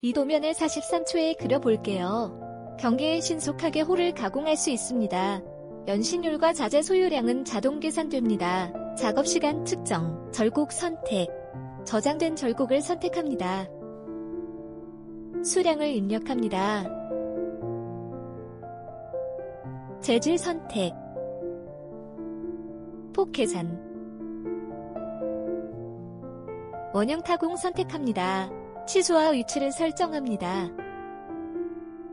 이 도면을 43초에 그려볼게요. 경계에 신속하게 홀을 가공할 수 있습니다. 연신율과 자재 소유량은 자동 계산됩니다. 작업시간 측정, 절곡 선택, 저장된 절곡을 선택합니다. 수량을 입력합니다. 재질 선택, 폭 계산, 원형 타공 선택합니다. 취소와 위치를 설정합니다.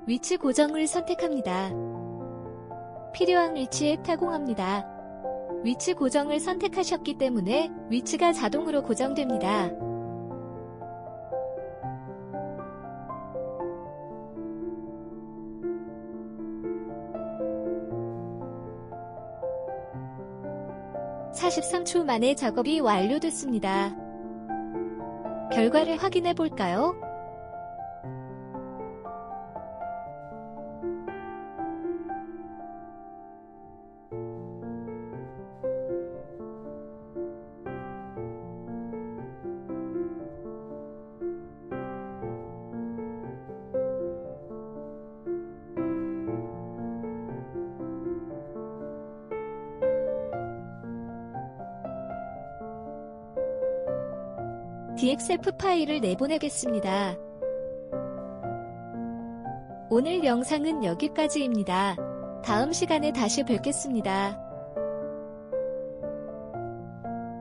위치 고정을 선택합니다. 필요한 위치에 타공합니다. 위치 고정을 선택하셨기 때문에 위치가 자동으로 고정됩니다. (43초) 만에 작업이 완료됐습니다. 결과를 확인해 볼까요? DXF 파일을 내보내겠습니다. 오늘 영상은 여기까지입니다. 다음 시간에 다시 뵙겠습니다.